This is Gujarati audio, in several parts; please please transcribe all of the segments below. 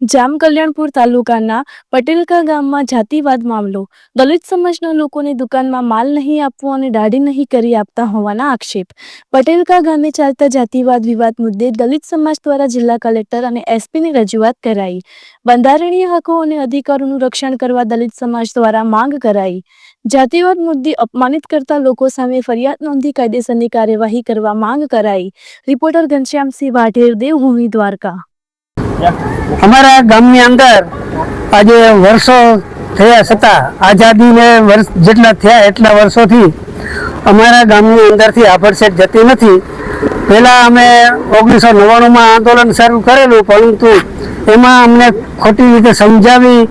જામકલ્યાણપુર તાલુકાના પટેલકા ગામમાં જાતિવાદ મામલો. દલિત સમાજના લોકોને દુકાનમાં માલ નહીં આપવો અને દાઢી નહીં કરી આપતા હોવાના આક્ષેપ. પટેલકા ગામે ચાલતા જાતિવાદ વિવાદ મુદ્દે દલિત સમાજ દ્વારા જિલ્લા કલેક્ટર અને એસપીની રજૂઆત કરાઈ. બંધારણીય હકો અને અધિકારોનું રક્ષણ કરવા દલિત સમાજ દ્વારા માંગ કરાઈ. જાતિવાદ મુદ્દે અપમાનિત કરતા લોકો સામે ફરિયાદ નોંધી કાયદેસરની કાર્યવાહી કરવા માંગ કરાઈ. રિપોર્ટર ઘનશ્યામસિંહ વાઢેર, દેવભૂમિ દ્વારકા. અમારા ગામની અંદર આજે વર્ષો થયા છતાં, આઝાદીને વર્ષ જેટલા થયા એટલા વર્ષોથી અમારા ગામની અંદરથી આભરસેટ જતી નથી. પહેલાં અમે ઓગણીસો નવ્વાણુંમાં આંદોલન શરૂ કરેલું, પરંતુ એમાં અમને ખોટી રીતે સમજાવી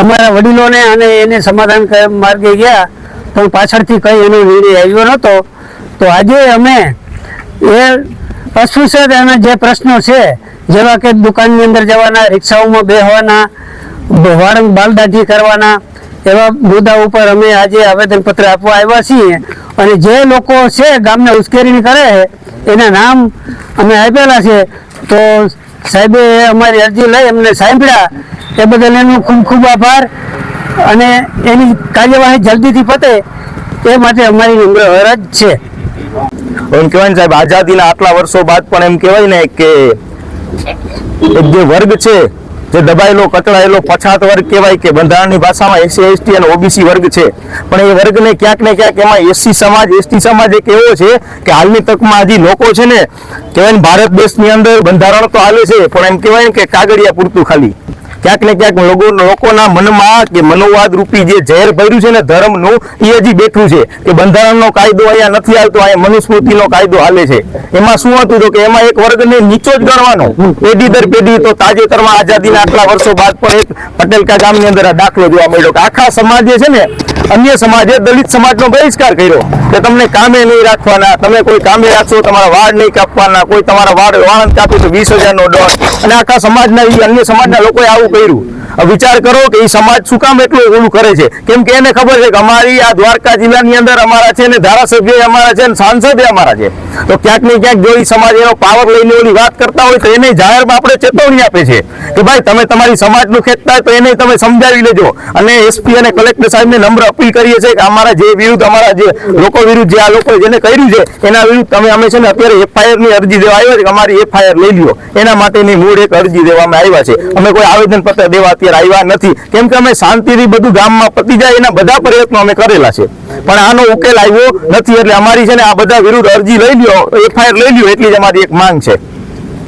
અમારા વડીલોને અને એને સમાધાન માર્ગે ગયા, પણ પાછળથી કંઈ એનો નિર્ણય આવ્યો નહોતો. તો આજે અમે એ અસ્પૃશ્યત અને જે પ્રશ્નો છે, જેવા કે દુકાનની અંદર જવાના, રિક્ષાઓમાં બેસવાના વાળંગ બાલદાઢી કરવાના, એવા મુદ્દા ઉપર અમે આજે આવેદનપત્ર આપવા આવ્યા છીએ. અને જે લોકો છે ગામને ઉશ્કેરણી કરે છે એના નામ અમે આપેલા છે. તો સાહેબે અમારી અરજી લઈ અમને સાંભળ્યા. એ બદલ એનો ખૂબ ખૂબ આભાર. અને એની કાર્યવાહી જલ્દીથી પતે, એ માટે અમારી નમ્ર અરજ છે. એમ કહેવાય ને સાહેબ, આઝાદીના આટલા વર્ષો બાદ પણ એમ કહેવાય ને કે એક જે વર્ગ છે, જે દબાયેલો, કચડાયેલો, પછાત વર્ગ કહેવાય કે બંધારણની ભાષામાં એસસી, એસટી અને ઓબીસી વર્ગ છે. પણ એ વર્ગને ક્યાંક ને ક્યાંક એમાં એસસી સમાજ, એસટી સમાજ એક એવો છે કે હાલની તકમાં હજી લોકો છે ને કહેવાય ભારત દેશની અંદર બંધારણ તો હાલે છે, પણ એમ કહેવાય ને કે કાગળિયા પૂરતું ખાલી. ક્યાંક ને ક્યાંક લોકો લોકોના મનમાં કે મનોવાદ રૂપી જે ઝેર ભર્યું છે ને ધર્મનું, એ હજી બેઠું છે કે બંધારણનો કાયદો અહીંયા નથી આવતો, અહીંયા મનુસ્મૃતિનો કાયદો હાલે છે. એમાં શું હતું તો કે એમાં એક વર્ગને નીચો જ ગણવાનો. પેઢી દર પેઢી તો તાજેતરમાં આઝાદીના આટલા વર્ષો બાદ પણ એક પટેલકા ગામની અંદર આ દાખલો જોવા મળ્યો કે આખા સમાજે છે ને અન્ય સમાજે દલિત સમાજનો બહિષ્કાર કર્યો કે તમને કામે નહીં રાખવાના, તમે કોઈ કામે રાખશો, તમારા વાળ નહીં કાપવાના, કોઈ તમારા વાળ વાળંદ કાપી તો વીસ હજારનો દંડ. અને આખા સમાજના અન્ય સમાજના લોકોએ આવું કર્યું. વિચાર કરો કે એ સમાજ શું કામ એટલું ઓલું કરે છે? કેમ કે એને ખબર છે કે અમારી આ દ્વારકા જિલ્લાની અંદર અમારા છે ને ધારાસભ્ય અમારા છે ને સાંસદ અમારા છે. તો ક્યાંક ને ક્યાંક જો એ સમાજ એનો પાવર લઈને ઓલી વાત કરતા હોય તો એને જાહેરમાં આપણે ચેતવણી આપે છે કે ભાઈ તમે તમારી સમાજનું ખેંચતા તો એને તમે સમજાવી લેજો. અને એસપી અને કલેક્ટર સાહેબને નમ્ર અપીલ કરીએ છીએ કે અમારા જે વિરુદ્ધ અમારા જે લોકો વિરુદ્ધ જે આ લોકો જેને કર્યું છે, એના વિરુદ્ધ તમે અમે છે ને અત્યારે એફઆઈઆરની અરજી દેવા આવ્યા છે અમારી એફઆઈઆર લઈ લ્યો. એના માટેની મૂળ એક અરજી દેવામાં આવ્યા છે. અમે કોઈ આવેદન પત્ર દેવા અત્યારે આવ્યા નથી. કેમ કે અમે શાંતિથી બધું ગામમાં પતી જાય એના બધા પ્રયત્નો અમે કરેલા છે. પણ આનો ઉકેલ આવ્યો નથી. એટલે અમારી છે ને આ બધા વિરુદ્ધ અરજી લઈ લ્યો એફઆઈઆર લઈ લ્યો, એટલી જ અમારી એક માંગ છે.